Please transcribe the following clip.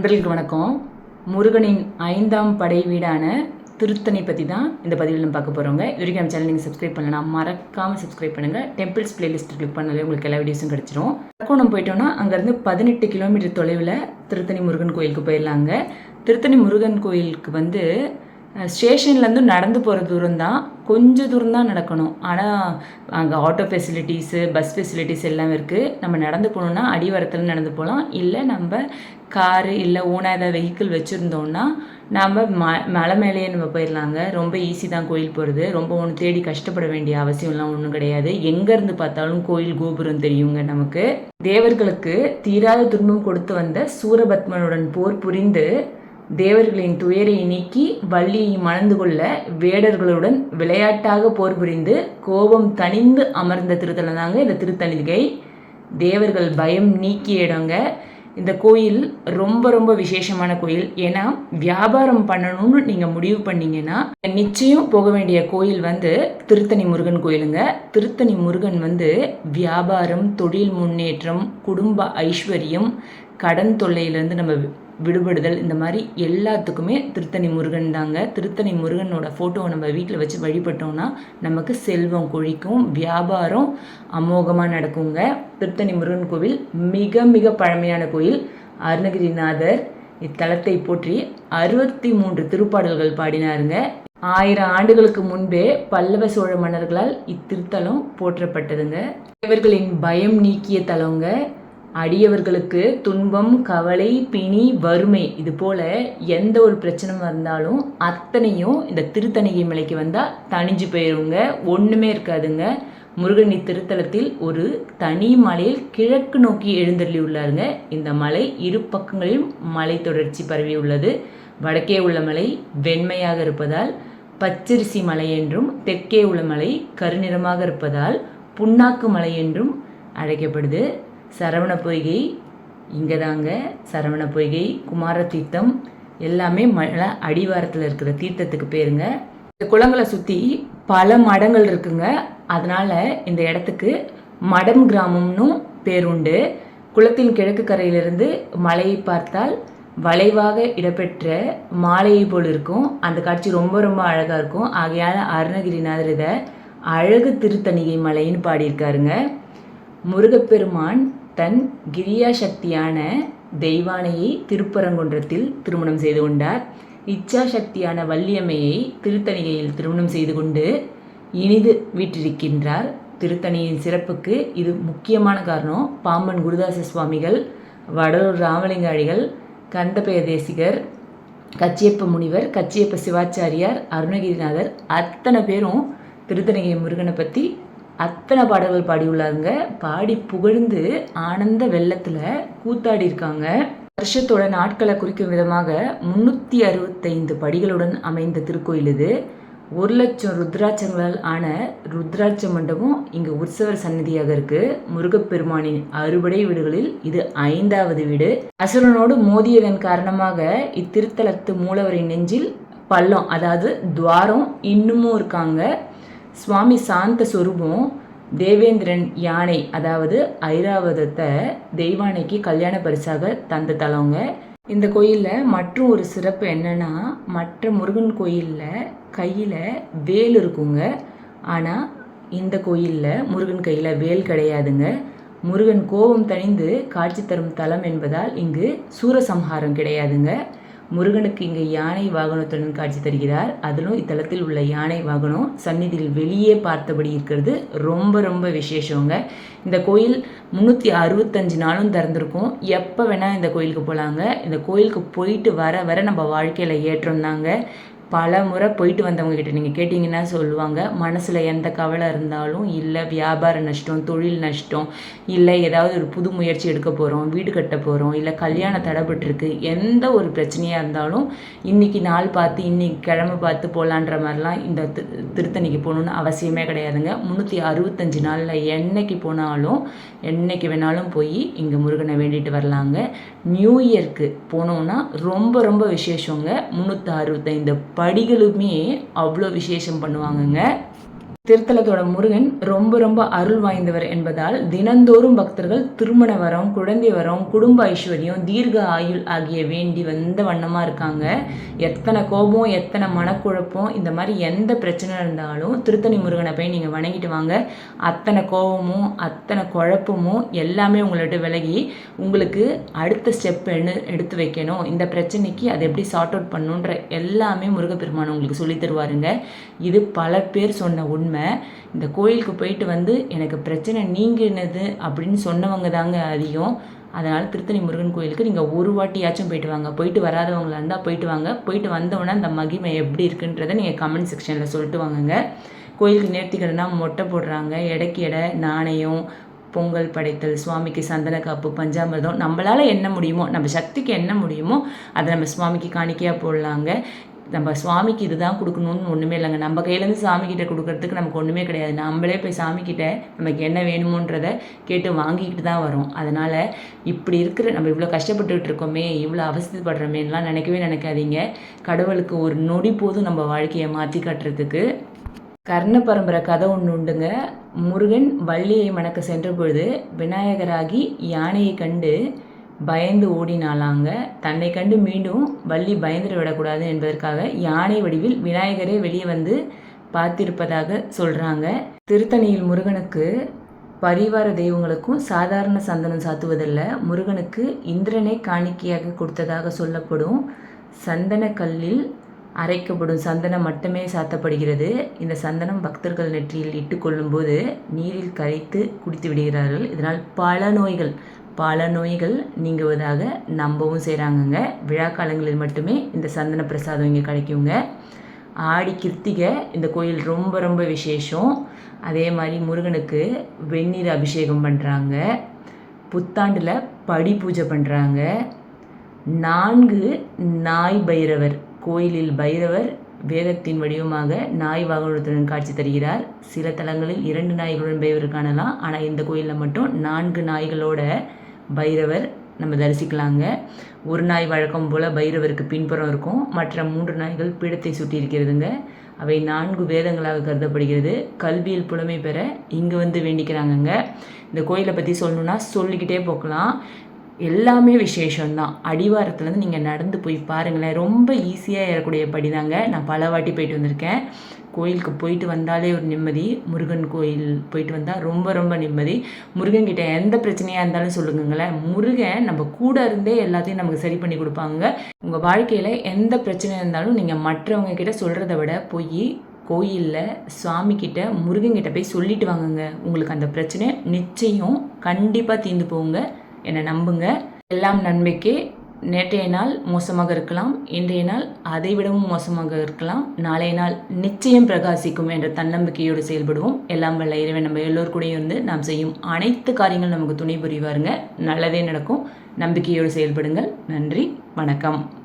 நண்பர்களுக்கு வணக்கம். முருகனின் ஐந்தாம் படை வீடான திருத்தணி பற்றி தான் இந்த பதிவில் நம்ம பார்க்க போகிறோங்க இது நம்ம சேனல் நீங்கள் சப்ஸ்கிரைப் பண்ணலாம் மறக்காமல் சப்ஸ்கிரைப் பண்ணுங்கள் டெம்பிள்ஸ் பிளேலிஸ்ட் கிளிக் பண்ணாலே உங்களுக்கு எல்லா வீடியோஸும் கிடச்சிரும். அரக்கோணம் போயிட்டோம்னா அங்கேருந்து பதினெட்டு கிலோமீட்டர் தொலைவில் திருத்தணி முருகன் கோயிலுக்கு போயிடலாங்க. திருத்தணி முருகன் கோயிலுக்கு வந்து ஸ்டேஷன்லேருந்து நடந்து போகிற தூரம் தான் கொஞ்சம் தூரம் தான் நடக்கணும். ஆனால் அங்கே ஆட்டோ ஃபெசிலிட்டிஸு பஸ் ஃபெசிலிட்டிஸ் எல்லாம் இருக்குது நம்ம நடந்து போகணுன்னா அடிவாரத்தில் நடந்து போகலாம். இல்லை நம்ம காரு இல்லை ஓனாக ஏதாவது வெஹிக்கிள் வச்சுருந்தோம்னா நம்ம ம மலை மேலேயே நம்ம போயிடலாங்க. ரொம்ப ஈஸி தான் கோயில் போகிறது ரொம்ப ஒன்று தேடி கஷ்டப்பட வேண்டிய அவசியம்லாம் ஒன்றும் கிடையாது. எங்கேருந்து பார்த்தாலும் கோயில் கோபுரம் தெரியுங்க நமக்கு. தேவர்களுக்கு தீராத துன்பம் கொடுத்து வந்த சூரபத்மனுடன் போர் புரிந்து தேவர்களின் துயரை நீக்கி வள்ளியை மணந்து கொள்ள வேடர்களுடன் விளையாட்டாக போர் புரிந்து கோபம் தணிந்து அமர்ந்த திருத்தலம் தாங்க இந்த திருத்தணிகை. தேவர்கள் பயம் நீக்கிய இடங்க. இந்த கோயில் ரொம்ப ரொம்ப விசேஷமான கோயில். ஏன்னா வியாபாரம் பண்ணணும்னு நீங்கள் முடிவு பண்ணீங்கன்னா நிச்சயம் போக வேண்டிய கோயில் வந்து திருத்தணி முருகன் கோயிலுங்க. திருத்தணி முருகன் வந்து வியாபாரம் தொழில் முன்னேற்றம் குடும்ப ஐஸ்வர்யம் கடன் தொல்லையிலேருந்து நம்ம விடுபடுதல் இந்த மாதிரி எல்லாத்துக்குமே திருத்தணி முருகன் தாங்க. திருத்தணி முருகனோட ஃபோட்டோவை நம்ம வீட்டில் வச்சு வழிபட்டோம்னா நமக்கு செல்வம் கொழிக்கும் வியாபாரம் அமோகமாக நடக்குங்க. திருத்தணி முருகன் கோவில் மிக மிக பழமையான கோயில். அருணகிரிநாதர் இத்தலத்தை போற்றி அறுபத்தி மூன்று திருப்பாடல்கள் பாடினாருங்க. ஆயிரம் ஆண்டுகளுக்கு முன்பே பல்லவ சோழ மன்னர்களால் இத்திருத்தலம் போற்றப்பட்டதுங்க. இவர்களின் பயம் நீக்கிய தலங்க அடியவர்களுக்கு துன்பம் கவலை பிணி வறுமை இது போல எந்த ஒரு பிரச்சனை வந்தாலும் அத்தனையும் இந்த திருத்தணிகை மலைக்கு வந்தால் தணிஞ்சு போயிருங்க. ஒன்றுமே இருக்காதுங்க. முருகனி திருத்தலத்தில் ஒரு தனி மலையில் கிழக்கு நோக்கி எழுந்தருளி உள்ளாருங்க. இந்த மலை இரு பக்கங்களிலும் மலை தொடர்ச்சி பரவி உள்ளது. வடக்கே உள்ள மலை வெண்மையாக இருப்பதால் பச்சரிசி மலை என்றும் தெற்கே உள்ள மலை கருநிறமாக இருப்பதால் புண்ணாக்கு மலை என்றும் அழைக்கப்படுது. சரவண பொய்கை இங்கே தாங்க சரவண பொய்கை குமார தீர்த்தம் எல்லாமே மழை அடிவாரத்தில் இருக்கிற தீர்த்தத்துக்கு பேருங்க. இந்த குளங்களை சுற்றி பல மடங்கள் இருக்குங்க. அதனால் இந்த இடத்துக்கு மடம் கிராமம்னு பேருண்டு குளத்தின் கிழக்கு கரையிலிருந்து மலையை பார்த்தால் வளைவாக இடம்பெற்ற மாலையை போல் இருக்கும். அந்த காட்சி ரொம்ப ரொம்ப அழகாக இருக்கும். ஆகையால் அருணகிரிநாதர் இதை அழகு திருத்தணிகை மலைன்னு பாடியிருக்காருங்க. முருகப்பெருமான் தன் கிரியா சக்தியான தெய்வானையை திருப்பரங்குன்றத்தில் திருமணம் செய்து கொண்டார். இச்சா சக்தியான வள்ளியம்மையை திருத்தணிகையில் திருமணம் செய்து கொண்டு இனிது வீற்றிருக்கின்றார். திருத்தணியின் சிறப்புக்கு இது முக்கியமான காரணம். பாம்பன் குருதாச சுவாமிகள் வடலூர் ராமலிங்க அடிகள் கந்தபெய தேசிகர் கச்சியப்ப முனிவர் கச்சியப்ப சிவாச்சாரியார் அருணகிரிநாதர் அத்தனை பேரும் திருத்தணிகை முருகனை பற்றி அத்தனை பாடல்கள் பாடியுள்ளாருங்க பாடி புகழ்ந்து ஆனந்த வெள்ளத்தில் கூத்தாடி இருக்காங்க வருஷத்தோட நாட்களை குறிக்கும் விதமாக முன்னூற்றி அறுபத்தைந்து படிகளுடன் அமைந்த திருக்கோயில் இது. ஒரு லட்சம் ருத்ராட்சங்களால் ஆன ருத்ராட்ச மண்டபம் இங்கே உற்சவர் சன்னதியாக இருக்கு. முருகப்பெருமானின் அறுபடை வீடுகளில் இது ஐந்தாவது வீடு. அசுரனோடு மோதியதன் காரணமாக இத்திருத்தலத்து மூலவரின் நெஞ்சில் பள்ளம் அதாவது துவாரம் இன்னமும் இருக்காங்க. சுவாமி சாந்த சொரூபம் தேவேந்திரன் யானை அதாவது ஐராவதத்தை தெய்வானைக்கு கல்யாண பரிசாக தந்த தலவங்க இந்த கோயிலில் மற்றும் ஒரு சிறப்பு என்னென்னா மற்ற முருகன் கோயிலில் கையில் வேல் இருக்குங்க. ஆனால் இந்த கோயிலில் முருகன் கையில் வேல் கிடையாதுங்க. முருகன் கோபம் தணிந்து காட்சி தரும் தலம் என்பதால் இங்கு சூரசம்ஹாரம் கிடையாதுங்க. முருகனுக்கு இங்கே யானை வாகனத்துடன் காட்சி தருகிறார். அதிலும் இத்தலத்தில் உள்ள யானை வாகனம் சந்நிதியில் வெளியே பார்த்தபடி இருக்கிறது. ரொம்ப ரொம்ப விசேஷங்க. இந்த கோயில் முந்நூற்றி அறுபத்தஞ்சு நாளும் திறந்திருக்கும். எப்போ வேணால் இந்த கோயிலுக்கு போகலாங்க இந்த கோயிலுக்கு போயிட்டு வர வர நம்ம வாழ்க்கையில் ஏற்றம் தாங்க. பல முறை போயிட்டு வந்தவங்க கிட்ட நீங்கள் கேட்டிங்கன்னா சொல்லுவாங்க மனசில் எந்த கவலை இருந்தாலும் இல்லை வியாபார நஷ்டம் தொழில் நஷ்டம் இல்லை ஏதாவது ஒரு புது முயற்சி எடுக்க போகிறோம் வீடு கட்ட போகிறோம் இல்லை கல்யாணம் தடைபட்டுருக்கு எந்த ஒரு பிரச்சனையாக இருந்தாலும் இன்றைக்கி நாள் பார்த்து இன்றைக்கி கிழமை பார்த்து போகலான்ற மாதிரிலாம் இந்த திருத்தணிக்கு போகணுன்னு அவசியமே கிடையாதுங்க. முந்நூற்றி அறுபத்தஞ்சு நாளில் என்னைக்கு போனாலும் என்னைக்கு வேணாலும் போய் இங்கே முருகனை வேண்டிட்டு வரலாங்க. நியூ இயர்க்கு போனோன்னா ரொம்ப ரொம்ப விசேஷங்க. முந்நூற்றி அறுபத்தைந்து படிகளுமே அவ்வளோ விசேஷம் பண்ணுவாங்கங்க. திருத்தலத்தோட முருகன் ரொம்ப ரொம்ப அருள் வாய்ந்தவர் என்பதால் தினந்தோறும் பக்தர்கள் திருமண வரம் குழந்தை வரம் குடும்ப ஐஸ்வர்யம் தீர்க்க ஆயுள் ஆகிய வேண்டி வந்த வண்ணமாக இருக்காங்க. எத்தனை கோபம் எத்தனை மனக்குழப்பம் இந்த மாதிரி எந்த பிரச்சனை இருந்தாலும் திருத்தணி முருகனை போய் நீங்கள் வணங்கிட்டு வாங்க. அத்தனை கோபமும் அத்தனை குழப்பமும் எல்லாமே உங்கள்ட்ட விலகி உங்களுக்கு அடுத்த ஸ்டெப் என்ன எடுத்து வைக்கணும் இந்த பிரச்சனைக்கு அதை எப்படி சார்ட் அவுட் பண்ணுன்ற எல்லாமே முருகப்பெருமான் உங்களுக்கு சொல்லி தருவாருங்க. இது பல பேர் சொன்ன உண்மை. இந்த கோயிலுக்கு போயிட்டு வந்து எனக்கு பிரச்சனை நீங்கினது அப்படின்னு சொன்னவங்க தாங்க அதிகம். அதனால் திருத்தணி முருகன் கோயிலுக்கு நீங்கள் ஒரு வாட்டியாச்சும் போயிட்டு வாங்க. போயிட்டு வராதவங்களா இருந்தால் போயிட்டு வாங்க. போயிட்டு வந்தவொடனே அந்த மகிமை எப்படி இருக்குன்றதை நீங்கள் கமெண்ட் செக்ஷனில் சொல்லிட்டு வாங்குங்க. கோயிலுக்கு நேர்த்திக்கடனா மொட்டை போடுறாங்க. எடைக்கு எடை நாணயம் பொங்கல் படைத்தல் சுவாமிக்கு சந்தன காப்பு பஞ்சாமிர்தம். நம்மளால் என்ன முடியுமோ நம்ம சக்திக்கு என்ன முடியுமோ அதை நம்ம சுவாமிக்கு காணிக்கையாக போடலாங்க. நம்ம சுவாமிக்கு இதுதான் கொடுக்கணும்னு ஒன்றுமே இல்லைங்க. நம்ம கையிலேருந்து சாமிக்கிட்ட கொடுக்கறதுக்கு நமக்கு ஒன்றுமே கிடையாது. நம்மளே போய் சாமிக்கிட்ட நமக்கு என்ன வேணுமோன்றதை கேட்டு வாங்கிக்கிட்டு தான் வரோம். அதனால் இப்படி இருக்கிற நம்ம இவ்வளோ கஷ்டப்பட்டுக்கிட்டு இருக்கோமே இவ்வளோ அவசியப்படுறோமேலாம் நினைக்கவே நினைக்காதீங்க. கடவுளுக்கு ஒரு நொடி போதும் நம்ம வாழ்க்கையை மாற்றி காட்டுறதுக்கு. கர்ண பரம்பரை கதை ஒன்று உண்டுங்க. முருகன் வள்ளியை மணக்க சென்ற பொழுது விநாயகராகி யானையை கண்டு பயந்து ஓடினாலாங்க தன்னை கண்டு மீண்டும் வள்ளி பயந்துட விடக்கூடாது என்பதற்காக யானை வடிவில் விநாயகரே வெளியே வந்து பார்த்திருப்பதாக சொல்கிறாங்க திருத்தணியில் முருகனுக்கு பரிவார தெய்வங்களுக்கும் சாதாரண சந்தனம் சாத்துவதில்ல. முருகனுக்கு இந்திரனை காணிக்கையாக கொடுத்ததாக சொல்லப்படும் சந்தன கல்லில் அரைக்கப்படும் சந்தனம் மட்டுமே சாத்தப்படுகிறது. இந்த சந்தனம் பக்தர்கள் நெற்றியில் இட்டுக்கொள்ளும்போது நீரில் கரைத்து குடித்து விடுகிறார்கள். இதனால் பல நோய்கள் பல நோய்கள் நீங்குவதாக நம்பவும் செய்கிறாங்கங்க விழா காலங்களில் மட்டுமே இந்த சந்தன பிரசாதம் இங்கே கிடைக்குங்க. ஆடி கிருத்திகை இந்த கோயில் ரொம்ப ரொம்ப விசேஷம். அதே மாதிரி முருகனுக்கு வெந்நீர் அபிஷேகம் பண்ணுறாங்க புத்தாண்டில் படி பூஜை பண்ணுறாங்க நான்கு நாய் பைரவர். கோயிலில் பைரவர் வேதத்தின் வடிவமாக நாய் வாகனத்துடன் காட்சி தருகிறார். சில தலங்களில் இரண்டு நாய்களுடன் பைரவர் காணலாம். ஆனால் இந்த கோயிலில் மட்டும் நான்கு நாய்களோட பைரவர் நம்ம தரிசிக்கலாங்க. ஒரு நாய் வழக்கம் போல் பைரவருக்கு பின்புறம் இருக்கும். மற்ற மூன்று நாய்கள் பீடத்தை சுட்டி இருக்கிறதுங்க. அவை நான்கு வேதங்களாக கருதப்படுகிறது. கல்வியில் புலமை பெற இங்கே வந்து வேண்டிக்கிறாங்கங்க. இந்த கோயிலை பற்றி சொல்லணுன்னா சொல்லிக்கிட்டே போக்கலாம் எல்லாமே விசேஷம்தான். அடிவாரத்துலேருந்து நீங்கள் நடந்து போய் பாருங்களேன். ரொம்ப ஈஸியாக ஏறக்கூடிய படி தாங்க நான் பல வாட்டி போயிட்டு வந்திருக்கேன். கோயிலுக்கு போயிட்டு வந்தாலே ஒரு நிம்மதி. முருகன் கோயில் போயிட்டு வந்தால் ரொம்ப ரொம்ப நிம்மதி. முருகன் கிட்ட எந்த பிரச்சனையாக இருந்தாலும் சொல்லுங்களேன் முருகன் நம்ம கூட இருந்தே எல்லாத்தையும் நமக்கு சரி பண்ணி கொடுப்பாங்க. உங்கள் வாழ்க்கையில் எந்த பிரச்சனையாக இருந்தாலும் நீங்கள் மற்றவங்க கிட்ட சொல்கிறத விட போய் கோயிலில் சுவாமிக்கிட்ட முருகன்கிட்ட போய் சொல்லிட்டு வாங்குங்க. உங்களுக்கு அந்த பிரச்சனை நிச்சயம் கண்டிப்பாக தீர்ந்து போங்க என்னை நம்புங்க. எல்லாம் நன்மைக்கே. நேற்றைய நாள் மோசமாக இருக்கலாம் இன்றைய நாள் அதை விடவும் மோசமாக இருக்கலாம். நாளைய நாள் நிச்சயம் பிரகாசிக்கும் என்ற தன்னம்பிக்கையோடு செயல்படுவோம். எல்லாம் வல்ல இறைவன் நம்ம எல்லோர் கூடயும் இருந்து நாம் செய்யும் அனைத்து காரியங்களும் நமக்கு துணை புரிவாருங்க. நல்லதே நடக்கும். நம்பிக்கையோடு செயல்படுங்கள். நன்றி. வணக்கம்.